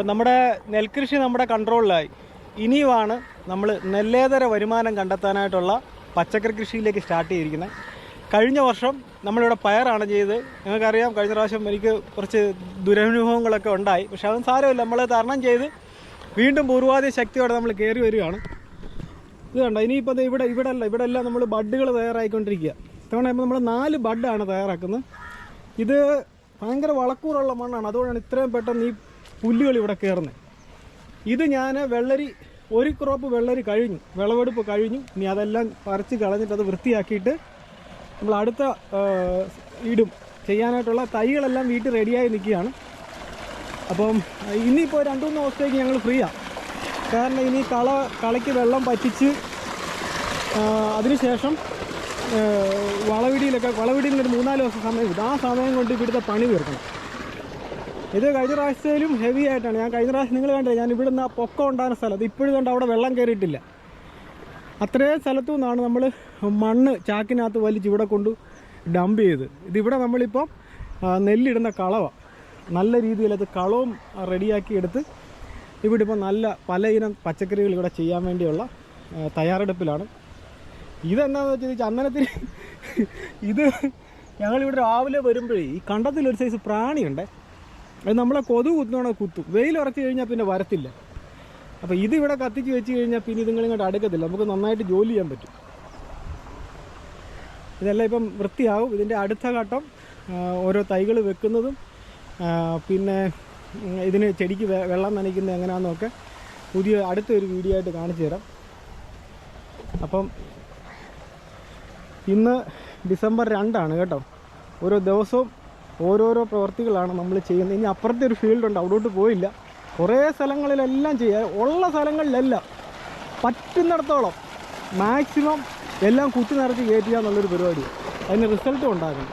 അപ്പം നമ്മുടെ നെൽകൃഷി നമ്മുടെ കൺട്രോളിലായി ഇനിയുമാണ് നമ്മൾ നെല്ലേതര വരുമാനം കണ്ടെത്താനായിട്ടുള്ള പച്ചക്കറി കൃഷിയിലേക്ക് സ്റ്റാർട്ട് ചെയ്തിരിക്കുന്നത്. കഴിഞ്ഞ വർഷം നമ്മളിവിടെ പയറാണ് ചെയ്തത്. നിങ്ങൾക്കറിയാം കഴിഞ്ഞ പ്രാവശ്യം എനിക്ക് കുറച്ച് ദുരനുഭവങ്ങളൊക്കെ ഉണ്ടായി. പക്ഷെ അതും സാരമില്ല. നമ്മൾ തരണം ചെയ്ത് വീണ്ടും പൂർവാധി ശക്തിയോടെ നമ്മൾ കയറി വരികയാണ്. ഇത് കണ്ടോ? ഇനിയിപ്പോൾ ഇവിടെ ഇവിടെ അല്ല ഇവിടെ എല്ലാം നമ്മൾ ബഡ്ഡുകൾ തയ്യാറായിക്കൊണ്ടിരിക്കുക. ഇത്തവണ നമ്മൾ നാല് ബഡ്ഡാണ് തയ്യാറാക്കുന്നത്. ഇത് ഭയങ്കര വളക്കൂറുള്ള മണ്ണാണ്. അതുകൊണ്ടാണ് ഇത്രയും പെട്ടെന്ന് ഈ പുല്ലുകൾ ഇവിടെ കയറുന്നത് ഇത് ഞാൻ വെള്ളരി ഒരു ക്രോപ്പ് വെള്ളരി കഴിഞ്ഞു. വിളവെടുപ്പ് കഴിഞ്ഞു. ഇനി അതെല്ലാം പറിച്ച് കളഞ്ഞിട്ട് അത് വൃത്തിയാക്കിയിട്ട് നമ്മൾ അടുത്ത ഇടും. ചെയ്യാനായിട്ടുള്ള തൈകളെല്ലാം വീട്ടിൽ റെഡിയായി നിൽക്കുകയാണ്. അപ്പം ഇനിയിപ്പോൾ രണ്ട് മൂന്ന് ദിവസത്തേക്ക് ഞങ്ങൾ ഫ്രീയാണ് കാരണം ഇനി കള കളയ്ക്ക് വെള്ളം പറ്റിച്ച് അതിനുശേഷം വളവിടിയിലൊക്കെ വളവിടിയിൽ ഒരു മൂന്നാൽ ദിവസം സമയം ആ സമയം കൊണ്ട് ഇവിടുത്തെ പണി തീർക്കണം. ഇത് കഴിഞ്ഞ പ്രാവശ്യത്തിലും ഹെവി ആയിട്ടാണ്. ഞാൻ കഴിഞ്ഞ പ്രാവശ്യം നിങ്ങൾ കണ്ടേ ഞാൻ ഇവിടെ നിന്ന് ആ പൊക്കം ഉണ്ടാകുന്ന സ്ഥലം അത് ഇപ്പോഴും കണ്ട് അവിടെ വെള്ളം കയറിയിട്ടില്ല. അത്രയും സ്ഥലത്തു നിന്നാണ് നമ്മൾ മണ്ണ് ചാക്കിനകത്ത് വലിച്ച് ഇവിടെ കൊണ്ട് ഡംപ് ചെയ്ത്. ഇതിവിടെ നമ്മളിപ്പം നെല്ലിടുന്ന കളവ. നല്ല രീതിയിൽ അത് കളവും റെഡിയാക്കി എടുത്ത് ഇവിടെ ഇപ്പോൾ നല്ല പല ഇനം പച്ചക്കറികൾ ഇവിടെ ചെയ്യാൻ വേണ്ടിയുള്ള തയ്യാറെടുപ്പിലാണ്. ഇതെന്താണെന്ന് വെച്ചാൽ ചന്ദനത്തിന് ഇത് ഞങ്ങളിവിടെ രാവിലെ വരുമ്പോഴേ ഈ കണ്ടത്തിൽ ഒരു സൈസ് പ്രാണിയുണ്ട് അത് നമ്മളെ കൊതു കുത്തുവാണെങ്കിൽ കുത്തും. വെയിൽ ഉറച്ചു കഴിഞ്ഞാൽ പിന്നെ വരത്തില്ല. അപ്പോൾ ഇതിവിടെ കത്തിച്ച് വെച്ച് കഴിഞ്ഞാൽ പിന്നെ ഇതുങ്ങളിങ്ങോട്ട് അടുക്കത്തില്ല. നമുക്ക് നന്നായിട്ട് ജോലി ചെയ്യാൻ പറ്റും. ഇതെല്ലാം ഇപ്പം വൃത്തിയാവും. ഇതിന്റെ അടുത്ത ഘട്ടം ഓരോ തൈകൾ വെക്കുന്നതും പിന്നെ ഇതിന് ചെടിക്ക് വെള്ളം നനയ്ക്കുന്നത് എങ്ങനെയാണെന്നൊക്കെ പുതിയ അടുത്തൊരു വീഡിയോ ആയിട്ട് കാണിച്ചു തരാം. അപ്പം ഇന്ന് ഡിസംബർ രണ്ടാണ് കേട്ടോ. ഓരോ ദിവസവും ഓരോരോ പ്രവർത്തികളാണ് നമ്മൾ ചെയ്യുന്നത്. ഇനി അപ്പുറത്തെ ഒരു ഫീൽഡ് ഉണ്ട് അവിടോട്ട് പോയില്ല. കുറേ സ്ഥലങ്ങളിലെല്ലാം ചെയ്യുക ഉള്ള സ്ഥലങ്ങളിലെല്ലാം പറ്റുന്നിടത്തോളം മാക്സിമം എല്ലാം കുത്തി നിറച്ച് കയറ്റുക എന്നുള്ളൊരു പരിപാടിയാണ് അതിന് റിസൾട്ടും ഉണ്ടാക്കണം